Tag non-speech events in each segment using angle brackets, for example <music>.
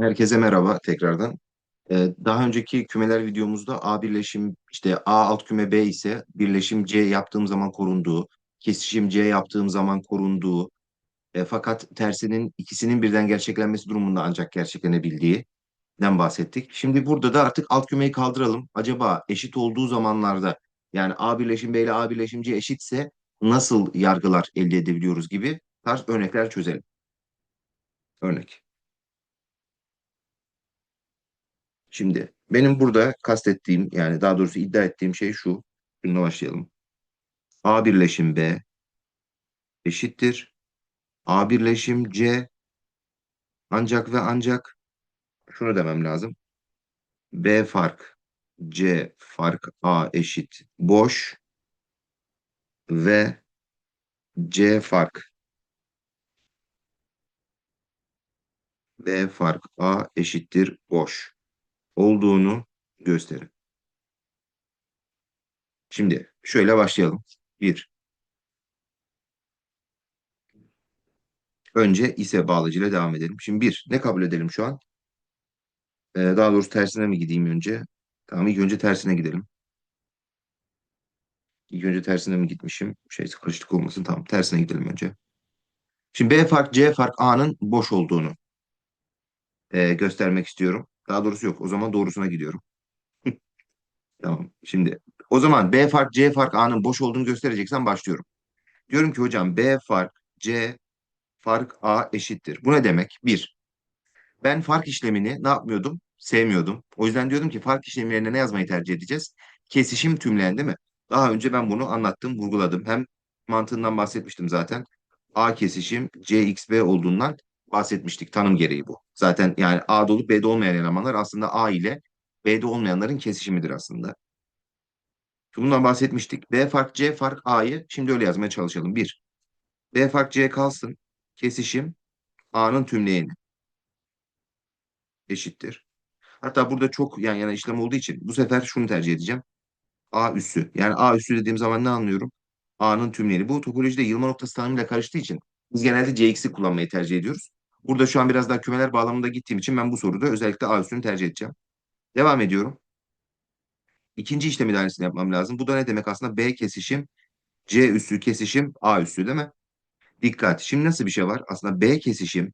Herkese merhaba tekrardan. Ee, daha önceki kümeler videomuzda A birleşim işte A alt küme B ise birleşim C yaptığım zaman korunduğu, kesişim C yaptığım zaman korunduğu e, fakat tersinin ikisinin birden gerçeklenmesi durumunda ancak gerçeklenebildiğinden bahsettik. Şimdi burada da artık alt kümeyi kaldıralım. Acaba eşit olduğu zamanlarda yani A birleşim B ile A birleşim C eşitse nasıl yargılar elde edebiliyoruz gibi tarz örnekler çözelim. Örnek. Şimdi benim burada kastettiğim yani daha doğrusu iddia ettiğim şey şu. Şununla başlayalım. A birleşim B eşittir. A birleşim C ancak ve ancak şunu demem lazım. B fark C fark A eşit boş ve C fark B fark A eşittir boş olduğunu gösterin. Şimdi şöyle başlayalım. Bir. Önce ise bağlacıyla devam edelim. Şimdi bir. Ne kabul edelim şu an? Ee, daha doğrusu tersine mi gideyim önce? Tamam ilk önce tersine gidelim. İlk önce tersine mi gitmişim? Şey karışıklık olmasın. Tamam tersine gidelim önce. Şimdi B fark C fark A'nın boş olduğunu e, göstermek istiyorum. Daha doğrusu yok. O zaman doğrusuna gidiyorum. <laughs> Tamam. Şimdi o zaman B fark C fark A'nın boş olduğunu göstereceksen başlıyorum. Diyorum ki hocam B fark C fark A eşittir. Bu ne demek? Bir. Ben fark işlemini ne yapmıyordum? Sevmiyordum. O yüzden diyordum ki fark işlemlerine ne yazmayı tercih edeceğiz? Kesişim tümleyen değil mi? Daha önce ben bunu anlattım, vurguladım. Hem mantığından bahsetmiştim zaten. A kesişim CXB olduğundan bahsetmiştik. Tanım gereği bu. Zaten yani A'da olup B'de olmayan elemanlar aslında A ile B'de olmayanların kesişimidir aslında. Bundan bahsetmiştik. B fark C fark A'yı şimdi öyle yazmaya çalışalım. Bir. B fark C kalsın. Kesişim A'nın tümleyeni eşittir. Hatta burada çok yan yana işlem olduğu için bu sefer şunu tercih edeceğim. A üssü. Yani A üssü dediğim zaman ne anlıyorum? A'nın tümleri. Bu topolojide yığılma noktası tanımıyla karıştığı için biz genelde CX'i kullanmayı tercih ediyoruz. Burada şu an biraz daha kümeler bağlamında gittiğim için ben bu soruda özellikle A üssünü tercih edeceğim. Devam ediyorum. İkinci işlemi de aynısını yapmam lazım. Bu da ne demek aslında? B kesişim, C üssü kesişim, A üssü değil mi? Dikkat. Şimdi nasıl bir şey var? Aslında B kesişim,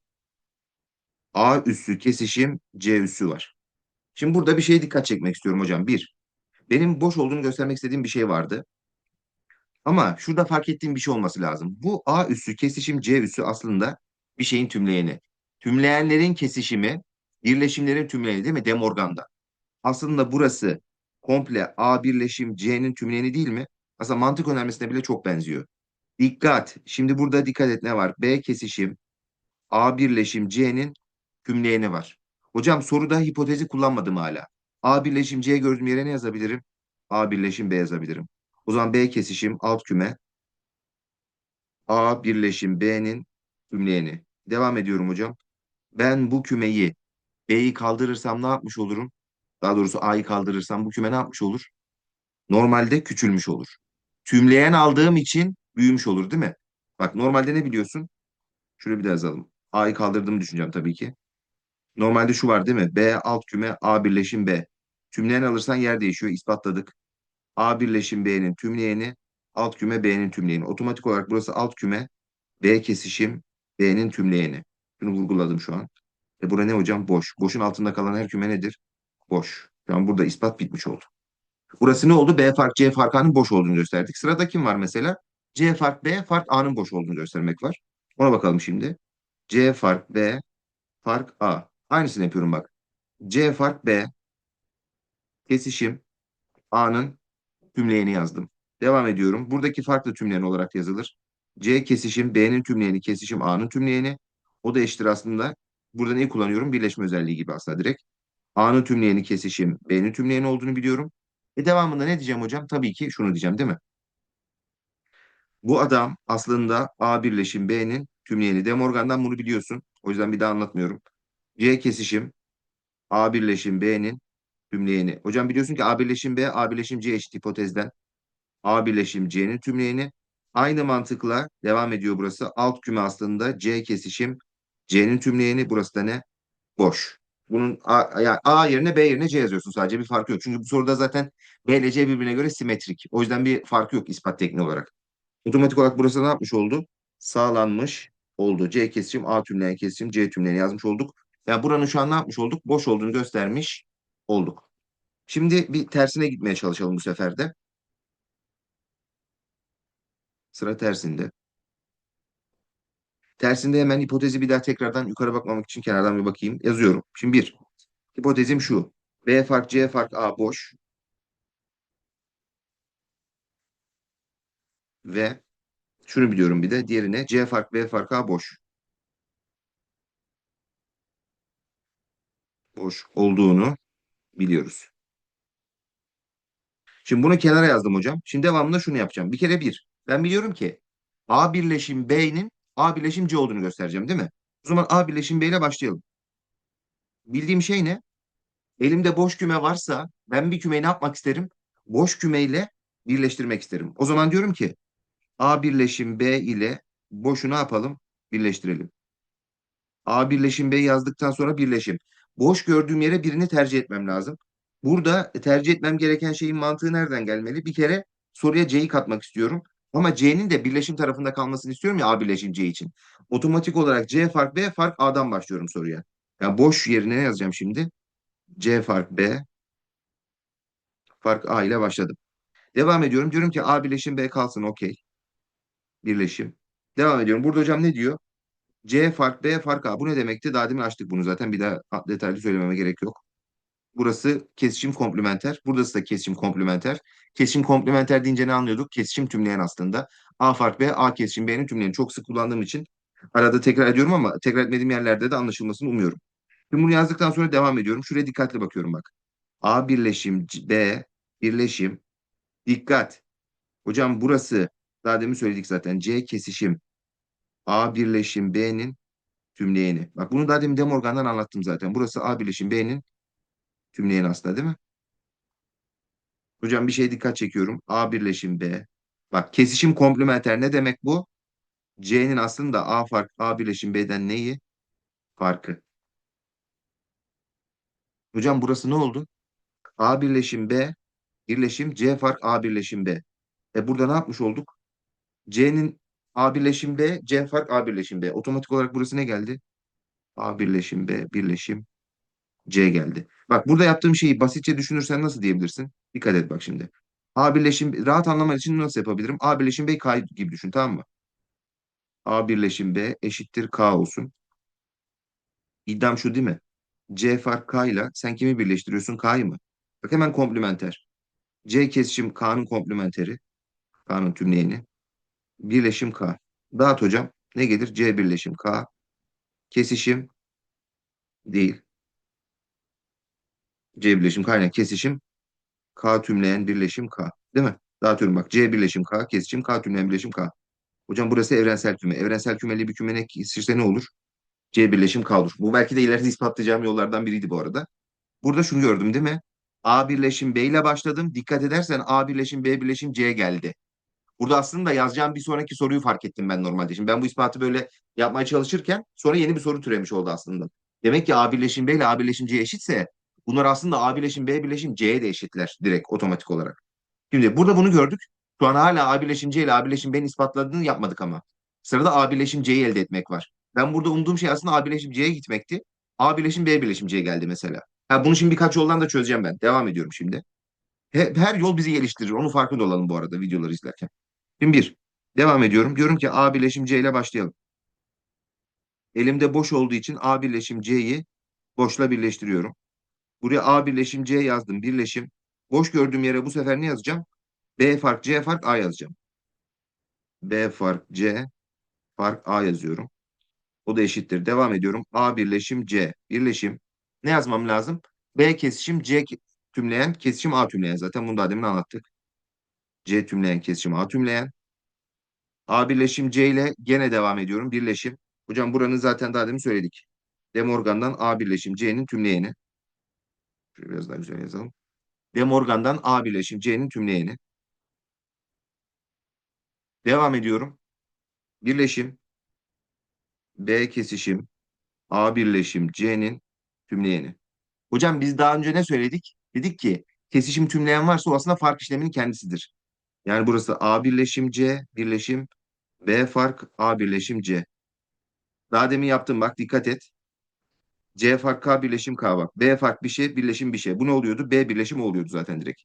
A üssü kesişim, C üssü var. Şimdi burada bir şeye dikkat çekmek istiyorum hocam. Bir, benim boş olduğunu göstermek istediğim bir şey vardı. Ama şurada fark ettiğim bir şey olması lazım. Bu A üssü kesişim C üssü aslında bir şeyin tümleyeni. Tümleyenlerin kesişimi birleşimlerin tümleyeni değil mi? De Morgan'da. Aslında burası komple A birleşim C'nin tümleyeni değil mi? Aslında mantık önermesine bile çok benziyor. Dikkat. Şimdi burada dikkat et ne var? B kesişim A birleşim C'nin tümleyeni var. Hocam soruda hipotezi kullanmadım hala. A birleşim C gördüğüm yere ne yazabilirim? A birleşim B yazabilirim. O zaman B kesişim alt küme A birleşim B'nin tümleyeni. Devam ediyorum hocam. Ben bu kümeyi B'yi kaldırırsam ne yapmış olurum? Daha doğrusu A'yı kaldırırsam bu küme ne yapmış olur? Normalde küçülmüş olur. Tümleyen aldığım için büyümüş olur değil mi? Bak normalde ne biliyorsun? Şöyle bir daha yazalım. A'yı kaldırdığımı düşüneceğim tabii ki. Normalde şu var değil mi? B alt küme A birleşim B. Tümleyen alırsan yer değişiyor. İspatladık. A birleşim B'nin tümleyeni alt küme B'nin tümleyeni. Otomatik olarak burası alt küme B kesişim B'nin tümleyeni. Bunu vurguladım şu an. E bura ne hocam? Boş. Boşun altında kalan her küme nedir? Boş. Şu burada ispat bitmiş oldu. Burası ne oldu? B fark C fark A'nın boş olduğunu gösterdik. Sırada kim var mesela? C fark B fark A'nın boş olduğunu göstermek var. Ona bakalım şimdi. C fark B fark A. Aynısını yapıyorum bak. C fark B kesişim A'nın tümleyeni yazdım. Devam ediyorum. Buradaki farklı tümleyen olarak yazılır. C kesişim B'nin tümleyeni kesişim A'nın tümleyeni. O da eşittir aslında. Burada neyi kullanıyorum? Birleşme özelliği gibi aslında direkt. A'nın tümleyeni kesişim B'nin tümleyeni olduğunu biliyorum. E devamında ne diyeceğim hocam? Tabii ki şunu diyeceğim değil mi? Bu adam aslında A birleşim B'nin tümleyeni. De Morgan'dan bunu biliyorsun. O yüzden bir daha anlatmıyorum. C kesişim A birleşim B'nin tümleyeni. Hocam biliyorsun ki A birleşim B, A birleşim C eşit hipotezden. A birleşim C'nin tümleyeni. Aynı mantıkla devam ediyor burası. Alt küme aslında C kesişim C'nin tümleyeni. Burası da ne? Boş. Bunun A, yani A yerine B yerine C yazıyorsun sadece bir farkı yok. Çünkü bu soruda zaten B ile C birbirine göre simetrik. O yüzden bir farkı yok ispat tekniği olarak. Otomatik olarak burası ne yapmış oldu? Sağlanmış oldu. C kesişim, A tümleyen kesişim, C tümleyeni yazmış olduk. Yani buranın şu an ne yapmış olduk? Boş olduğunu göstermiş olduk. Şimdi bir tersine gitmeye çalışalım bu sefer de. Sıra tersinde. Tersinde hemen hipotezi bir daha tekrardan yukarı bakmamak için kenardan bir bakayım. Yazıyorum. Şimdi bir. Hipotezim şu. B fark C fark A boş. Ve şunu biliyorum bir de. Diğerine C fark B fark A boş. Boş olduğunu biliyoruz. Şimdi bunu kenara yazdım hocam. Şimdi devamında şunu yapacağım. Bir kere bir. Ben biliyorum ki A birleşim B'nin A birleşim C olduğunu göstereceğim değil mi? O zaman A birleşim B ile başlayalım. Bildiğim şey ne? Elimde boş küme varsa ben bir kümeyi ne yapmak isterim? Boş kümeyle birleştirmek isterim. O zaman diyorum ki A birleşim B ile boşu ne yapalım? Birleştirelim. A birleşim B yazdıktan sonra birleşim. Boş gördüğüm yere birini tercih etmem lazım. Burada tercih etmem gereken şeyin mantığı nereden gelmeli? Bir kere soruya C'yi katmak istiyorum. Ama C'nin de birleşim tarafında kalmasını istiyorum ya A birleşim C için. Otomatik olarak C fark B fark A'dan başlıyorum soruya. Yani boş yerine ne yazacağım şimdi? C fark B fark A ile başladım. Devam ediyorum. Diyorum ki A birleşim B kalsın okey. Birleşim. Devam ediyorum. Burada hocam ne diyor? C fark B fark A. Bu ne demekti? Daha demin açtık bunu zaten. Bir daha detaylı söylememe gerek yok. Burası kesişim komplementer. Burası da kesişim komplementer. Kesişim komplementer deyince ne anlıyorduk? Kesişim tümleyen aslında. A fark B, A kesişim B'nin tümleyeni. Çok sık kullandığım için arada tekrar ediyorum ama tekrar etmediğim yerlerde de anlaşılmasını umuyorum. Şimdi bunu yazdıktan sonra devam ediyorum. Şuraya dikkatli bakıyorum bak. A birleşim B birleşim. Dikkat. Hocam burası daha demin söyledik zaten. C kesişim A birleşim B'nin tümleyeni. Bak bunu daha demin De Morgan'dan anlattım zaten. Burası A birleşim B'nin tümleyeni aslında değil mi? Hocam bir şeye dikkat çekiyorum. A birleşim B. Bak kesişim komplementer ne demek bu? C'nin aslında A fark A birleşim B'den neyi? Farkı. Hocam burası ne oldu? A birleşim B birleşim C fark A birleşim B. E burada ne yapmış olduk? C'nin A birleşim B, C fark A birleşim B. Otomatik olarak burası ne geldi? A birleşim B birleşim C geldi. Bak burada yaptığım şeyi basitçe düşünürsen nasıl diyebilirsin? Dikkat et bak şimdi. A birleşim rahat anlaman için nasıl yapabilirim? A birleşim B K gibi düşün tamam mı? A birleşim B eşittir K olsun. İddiam şu değil mi? C fark K ile sen kimi birleştiriyorsun? K'yı mı? Bak hemen komplementer. C kesişim K'nın komplementeri. K'nın tümleyeni. Birleşim K. Dağıt hocam. Ne gelir? C birleşim K. Kesişim değil. C birleşim K ile kesişim K tümleyen birleşim K. Değil mi? Dağıtıyorum bak. C birleşim K, kesişim K tümleyen birleşim K. Hocam burası evrensel küme. Evrensel kümeli bir küme ne kesişirse ne olur? C birleşim K olur. Bu belki de ileride ispatlayacağım yollardan biriydi bu arada. Burada şunu gördüm değil mi? A birleşim B ile başladım. Dikkat edersen A birleşim B birleşim C geldi. Burada aslında yazacağım bir sonraki soruyu fark ettim ben normalde. Şimdi ben bu ispatı böyle yapmaya çalışırken sonra yeni bir soru türemiş oldu aslında. Demek ki A birleşim B ile A birleşim C eşitse bunlar aslında A birleşim B birleşim C'ye de eşitler direkt otomatik olarak. Şimdi burada bunu gördük. Şu an hala A birleşim C ile A birleşim B'nin ispatladığını yapmadık ama. Sırada A birleşim C'yi elde etmek var. Ben burada umduğum şey aslında A birleşim C'ye gitmekti. A birleşim B birleşim C geldi mesela. Ha, bunu şimdi birkaç yoldan da çözeceğim ben. Devam ediyorum şimdi. He- Her yol bizi geliştirir. Onun farkında olalım bu arada videoları izlerken. Şimdi bir. Devam ediyorum. Diyorum ki A birleşim C ile başlayalım. Elimde boş olduğu için A birleşim C'yi boşla birleştiriyorum. Buraya A birleşim C yazdım. Birleşim. Boş gördüğüm yere bu sefer ne yazacağım? B fark C fark A yazacağım. B fark C fark A yazıyorum. O da eşittir. Devam ediyorum. A birleşim C. Birleşim. Ne yazmam lazım? B kesişim C tümleyen kesişim A tümleyen. Zaten bunu daha demin anlattık. C tümleyen kesişim A tümleyen. A birleşim C ile gene devam ediyorum. Birleşim. Hocam buranın zaten daha demin söyledik. De Morgan'dan A birleşim C'nin tümleyeni. Şöyle biraz daha güzel yazalım. De Morgan'dan A birleşim C'nin tümleyeni. Devam ediyorum. Birleşim. B kesişim A birleşim C'nin tümleyeni. Hocam biz daha önce ne söyledik? Dedik ki kesişim tümleyen varsa o aslında fark işleminin kendisidir. Yani burası A birleşim C birleşim B fark A birleşim C. Daha demin yaptım bak dikkat et. C fark K birleşim K bak. B fark bir şey birleşim bir şey. Bu ne oluyordu? B birleşim oluyordu zaten direkt.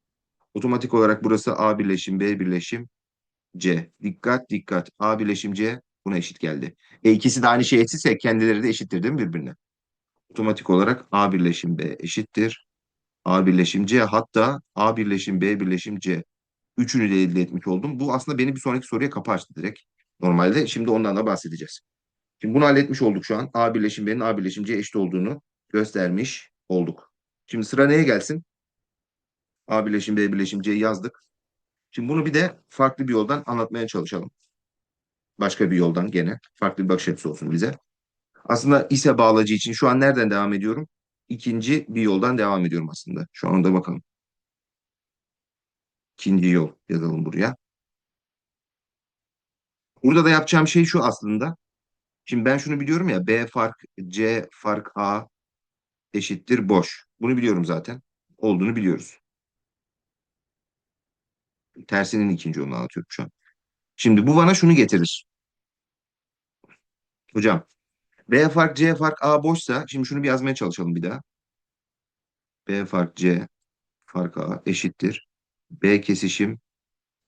Otomatik olarak burası A birleşim B birleşim C. Dikkat dikkat. A birleşim C buna eşit geldi. E ikisi de aynı şey eşitse kendileri de eşittir değil mi birbirine? Otomatik olarak A birleşim B eşittir. A birleşim C hatta A birleşim B birleşim C. Üçünü de elde etmiş oldum. Bu aslında beni bir sonraki soruya kapı açtı direkt. Normalde şimdi ondan da bahsedeceğiz. Şimdi bunu halletmiş olduk şu an. A birleşim B'nin A birleşim C eşit olduğunu göstermiş olduk. Şimdi sıra neye gelsin? A birleşim B birleşim C yazdık. Şimdi bunu bir de farklı bir yoldan anlatmaya çalışalım. Başka bir yoldan gene farklı bir bakış açısı olsun bize. Aslında ise bağlacı için şu an nereden devam ediyorum? İkinci bir yoldan devam ediyorum aslında. Şu anda bakalım. İkinci yol yazalım buraya. Burada da yapacağım şey şu aslında. Şimdi ben şunu biliyorum ya B fark C fark A eşittir boş. Bunu biliyorum zaten. Olduğunu biliyoruz. Tersinin ikinci yolunu anlatıyorum şu an. Şimdi bu bana şunu getirir. Hocam B fark C fark A boşsa şimdi şunu bir yazmaya çalışalım bir daha. B fark C fark A eşittir. B kesişim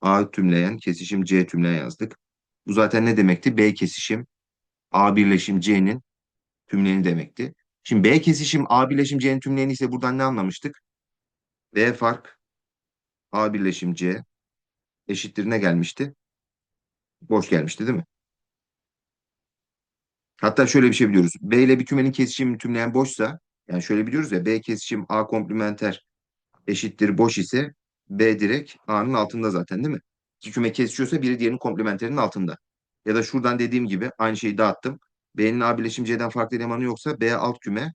A tümleyen kesişim C tümleyen yazdık. Bu zaten ne demekti? B kesişim A birleşim C'nin tümleyeni demekti. Şimdi B kesişim A birleşim C'nin tümleyeni ise buradan ne anlamıştık? B fark A birleşim C eşittir ne gelmişti? Boş gelmişti değil mi? Hatta şöyle bir şey biliyoruz. B ile bir kümenin kesişimi tümleyen boşsa yani şöyle biliyoruz ya B kesişim A komplementer eşittir boş ise B direkt A'nın altında zaten değil mi? İki küme kesişiyorsa biri diğerinin komplementerinin altında. Ya da şuradan dediğim gibi aynı şeyi dağıttım. B'nin A birleşim C'den farklı elemanı yoksa B alt küme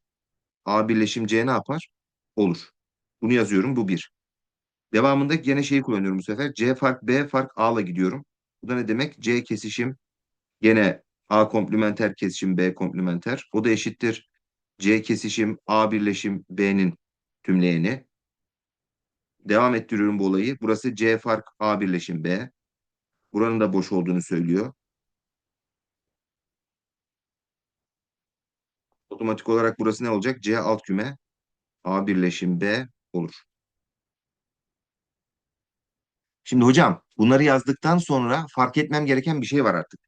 A birleşim C ne yapar? Olur. Bunu yazıyorum. Bu bir. Devamında gene şeyi kullanıyorum bu sefer. C fark B fark A'la gidiyorum. Bu da ne demek? C kesişim gene A komplementer kesişim B komplementer. O da eşittir. C kesişim A birleşim B'nin tümleyeni. Devam ettiriyorum bu olayı. Burası C fark A birleşim B. Buranın da boş olduğunu söylüyor. Otomatik olarak burası ne olacak? C alt küme A birleşim B olur. Şimdi hocam bunları yazdıktan sonra fark etmem gereken bir şey var artık.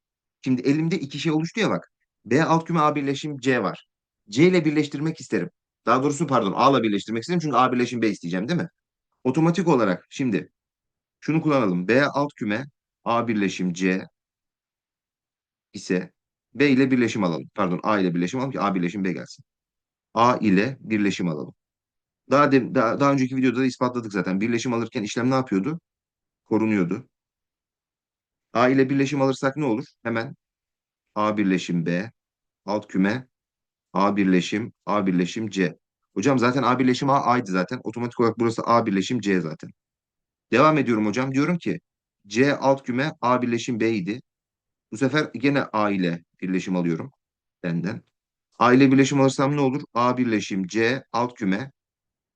Şimdi elimde iki şey oluştu ya bak. B alt küme A birleşim C var. C ile birleştirmek isterim. Daha doğrusu pardon A ile birleştirmek isterim çünkü A birleşim B isteyeceğim değil mi? Otomatik olarak şimdi şunu kullanalım. B alt küme A birleşim C ise B ile birleşim alalım. Pardon A ile birleşim alalım ki A birleşim B gelsin. A ile birleşim alalım. Daha, de, daha, daha önceki videoda da ispatladık zaten. Birleşim alırken işlem ne yapıyordu? Korunuyordu. A ile birleşim alırsak ne olur? Hemen A birleşim B alt küme A birleşim A birleşim C. Hocam zaten A birleşim A A'ydı zaten. Otomatik olarak burası A birleşim C zaten. Devam ediyorum hocam. Diyorum ki C alt küme A birleşim B idi. Bu sefer gene A ile birleşim alıyorum benden. A ile birleşim alırsam ne olur? A birleşim C alt küme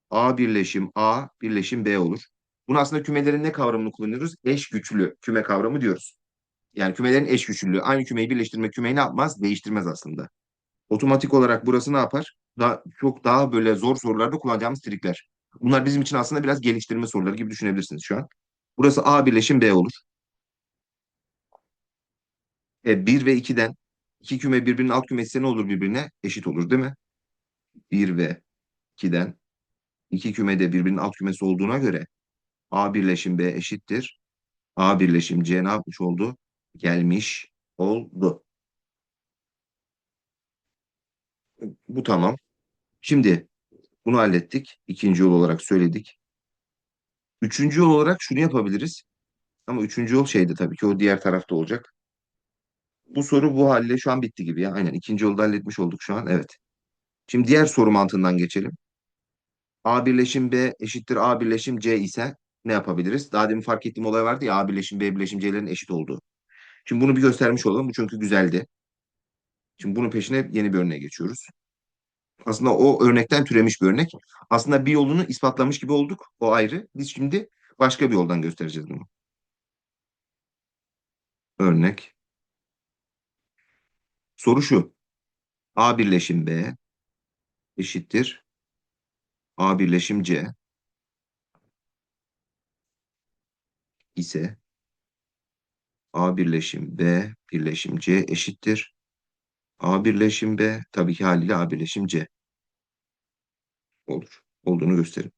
A birleşim A birleşim B olur. Bunu aslında kümelerin ne kavramını kullanıyoruz? Eş güçlü küme kavramı diyoruz. Yani kümelerin eş güçlülüğü. Aynı kümeyi birleştirme kümeyi ne yapmaz? Değiştirmez aslında. Otomatik olarak burası ne yapar? Daha, çok daha böyle zor sorularda kullanacağımız trikler. Bunlar bizim için aslında biraz geliştirme soruları gibi düşünebilirsiniz şu an. Burası A birleşim B olur. E, 1 ve 2'den iki küme birbirinin alt kümesi ne olur birbirine? Eşit olur değil mi? 1 ve 2'den iki küme de birbirinin alt kümesi olduğuna göre A birleşim B eşittir. A birleşim C ne yapmış oldu? Gelmiş oldu. Bu tamam. Şimdi bunu hallettik. İkinci yol olarak söyledik. Üçüncü yol olarak şunu yapabiliriz. Ama üçüncü yol şeydi tabii ki o diğer tarafta olacak. Bu soru bu halle şu an bitti gibi ya. Aynen ikinci yolda halletmiş olduk şu an. Evet. Şimdi diğer soru mantığından geçelim. A birleşim B eşittir A birleşim C ise ne yapabiliriz? Daha demin fark ettiğim olay vardı ya A birleşim B birleşim C'lerin eşit olduğu. Şimdi bunu bir göstermiş olalım. Bu çünkü güzeldi. Şimdi bunun peşine yeni bir örneğe geçiyoruz. Aslında o örnekten türemiş bir örnek. Aslında bir yolunu ispatlamış gibi olduk. O ayrı. Biz şimdi başka bir yoldan göstereceğiz bunu. Örnek. Soru şu. A birleşim B eşittir. A birleşim C ise A birleşim B birleşim C eşittir. A birleşim B tabii ki haliyle A birleşim C olur. Olduğunu gösterin.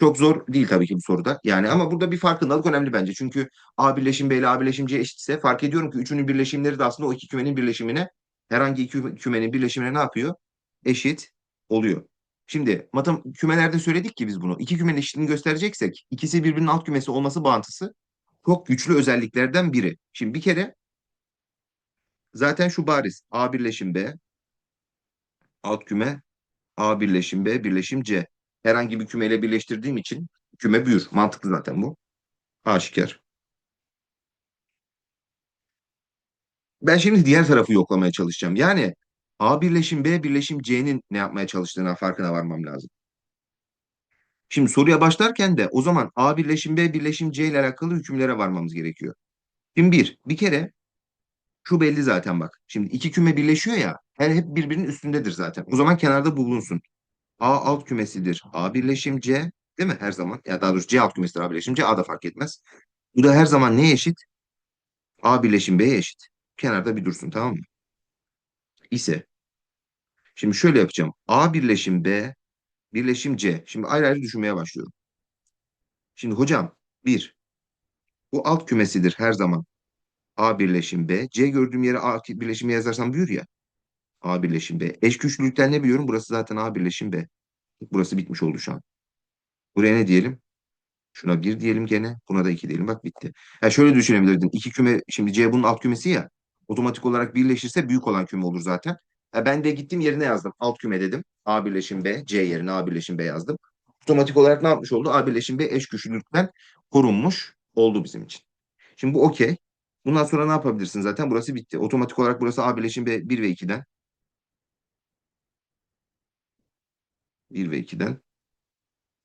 Çok zor değil tabii ki bu soruda. Yani ama burada bir farkındalık önemli bence. Çünkü A birleşim B ile A birleşim C eşitse fark ediyorum ki üçünün birleşimleri de aslında o iki kümenin birleşimine herhangi iki kümenin birleşimine ne yapıyor? Eşit oluyor. Şimdi matem kümelerde söyledik ki biz bunu. İki kümenin eşitliğini göstereceksek ikisi birbirinin alt kümesi olması bağıntısı çok güçlü özelliklerden biri. Şimdi bir kere zaten şu bariz. A birleşim B alt küme A birleşim B birleşim C. Herhangi bir kümeyle birleştirdiğim için küme büyür. Mantıklı zaten bu. Aşikar. Ben şimdi diğer tarafı yoklamaya çalışacağım. Yani A birleşim B birleşim C'nin ne yapmaya çalıştığına farkına varmam lazım. Şimdi soruya başlarken de o zaman A birleşim B birleşim C ile alakalı hükümlere varmamız gerekiyor. Şimdi bir, bir kere şu belli zaten bak. Şimdi iki küme birleşiyor ya, her hep birbirinin üstündedir zaten. O zaman kenarda bulunsun. A alt kümesidir. A birleşim C, değil mi her zaman? Ya daha doğrusu C alt kümesidir A birleşim C, A da fark etmez. Bu da her zaman neye eşit? A birleşim B'ye eşit. Kenarda bir dursun tamam mı? İse şimdi şöyle yapacağım. A birleşim B birleşim C. Şimdi ayrı ayrı düşünmeye başlıyorum. Şimdi hocam bir bu alt kümesidir her zaman. A birleşim B. C gördüğüm yere A birleşimi yazarsam büyür ya. A birleşim B. Eş güçlülükten ne biliyorum? Burası zaten A birleşim B. Burası bitmiş oldu şu an. Buraya ne diyelim? Şuna bir diyelim gene. Buna da iki diyelim. Bak bitti. Ya şöyle düşünebilirdin. İki küme şimdi C bunun alt kümesi ya. Otomatik olarak birleşirse büyük olan küme olur zaten. Ya ben de gittim yerine yazdım. Alt küme dedim. A birleşim B. C yerine A birleşim B yazdım. Otomatik olarak ne yapmış oldu? A birleşim B eş güçlülükten korunmuş oldu bizim için. Şimdi bu okey. Bundan sonra ne yapabilirsin zaten? Burası bitti. Otomatik olarak burası A birleşim B 1 ve 2'den. 1 ve 2'den.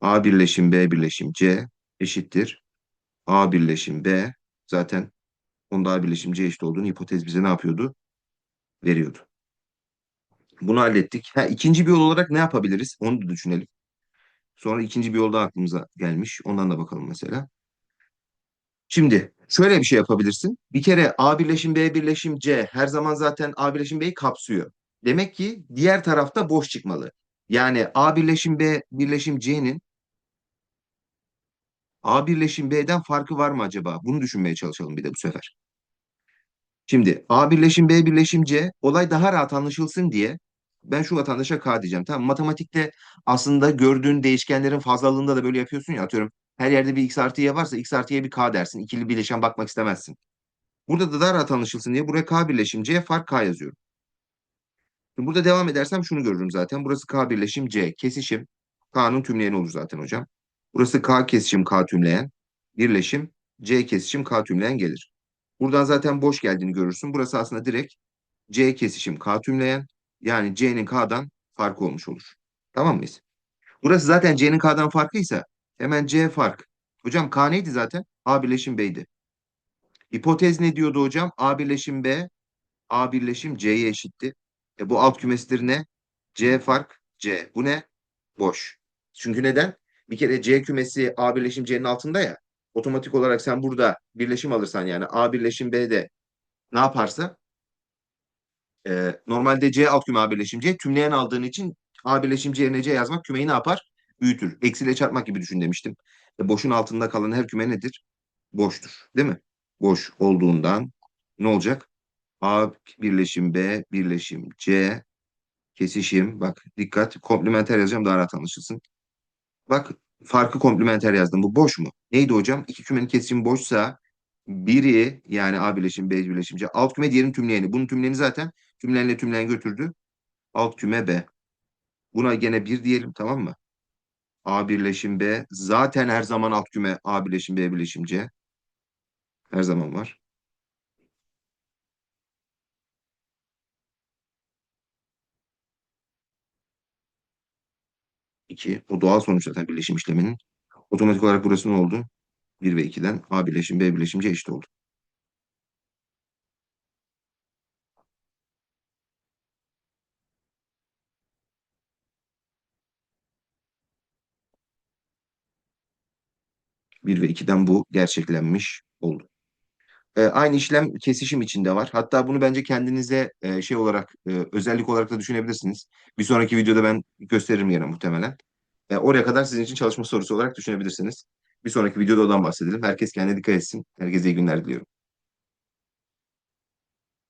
A birleşim B birleşim C eşittir. A birleşim B zaten onda A birleşim C eşit olduğunu hipotez bize ne yapıyordu? Veriyordu. Bunu hallettik. Ha, ikinci bir yol olarak ne yapabiliriz? Onu da düşünelim. Sonra ikinci bir yol daha aklımıza gelmiş. Ondan da bakalım mesela. Şimdi şöyle bir şey yapabilirsin. Bir kere A birleşim B birleşim C her zaman zaten A birleşim B'yi kapsıyor. Demek ki diğer tarafta boş çıkmalı. Yani A birleşim B birleşim C'nin A birleşim B'den farkı var mı acaba? Bunu düşünmeye çalışalım bir de bu sefer. Şimdi A birleşim B birleşim C olay daha rahat anlaşılsın diye ben şu vatandaşa K diyeceğim. Tamam matematikte aslında gördüğün değişkenlerin fazlalığında da böyle yapıyorsun ya atıyorum. Her yerde bir x artı y varsa x artı y bir k dersin. İkili bileşen bakmak istemezsin. Burada da daha rahat anlaşılsın diye buraya k birleşim c fark k yazıyorum. Şimdi burada devam edersem şunu görürüm zaten. Burası k birleşim c kesişim k'nın tümleyeni olur zaten hocam. Burası k kesişim k tümleyen birleşim c kesişim k tümleyen gelir. Buradan zaten boş geldiğini görürsün. Burası aslında direkt c kesişim k tümleyen yani c'nin k'dan farkı olmuş olur. Tamam mıyız? Burası zaten c'nin k'dan farkıysa hemen c fark. Hocam k neydi zaten? A birleşim b'ydi. Hipotez ne diyordu hocam? A birleşim b, A birleşim c'ye eşitti. E bu alt kümesidir ne? C fark c. Bu ne? Boş. Çünkü neden? Bir kere c kümesi A birleşim c'nin altında ya. Otomatik olarak sen burada birleşim alırsan yani A birleşim b'de ne yaparsa e, normalde C alt küme A birleşim C tümleyen aldığın için A birleşim C yerine C yazmak kümeyi ne yapar? Büyütür. Eksiyle çarpmak gibi düşün demiştim. E, boşun altında kalan her küme nedir? Boştur. Değil mi? Boş olduğundan ne olacak? A birleşim B birleşim C kesişim. Bak dikkat komplementer yazacağım daha rahat anlaşılsın. Bak farkı komplementer yazdım. Bu boş mu? Neydi hocam? İki kümenin kesişimi boşsa biri yani A birleşim B birleşim C alt küme diğerinin tümleyeni. Bunun tümleyeni zaten tümleyenle tümleyen götürdü. Alt küme B. Buna gene bir diyelim tamam mı? A birleşim B. Zaten her zaman alt küme A birleşim B birleşim C. Her zaman var. 2. O doğal sonuç zaten birleşim işleminin. Otomatik olarak burası ne oldu? 1 ve 2'den A birleşim B birleşim C eşit oldu. Bir ve 2'den bu gerçeklenmiş oldu. E, aynı işlem kesişim içinde var. Hatta bunu bence kendinize e, şey olarak e, özellik olarak da düşünebilirsiniz. Bir sonraki videoda ben gösteririm yine muhtemelen. E, oraya kadar sizin için çalışma sorusu olarak düşünebilirsiniz. Bir sonraki videoda odan bahsedelim. Herkes kendine dikkat etsin. Herkese iyi günler diliyorum.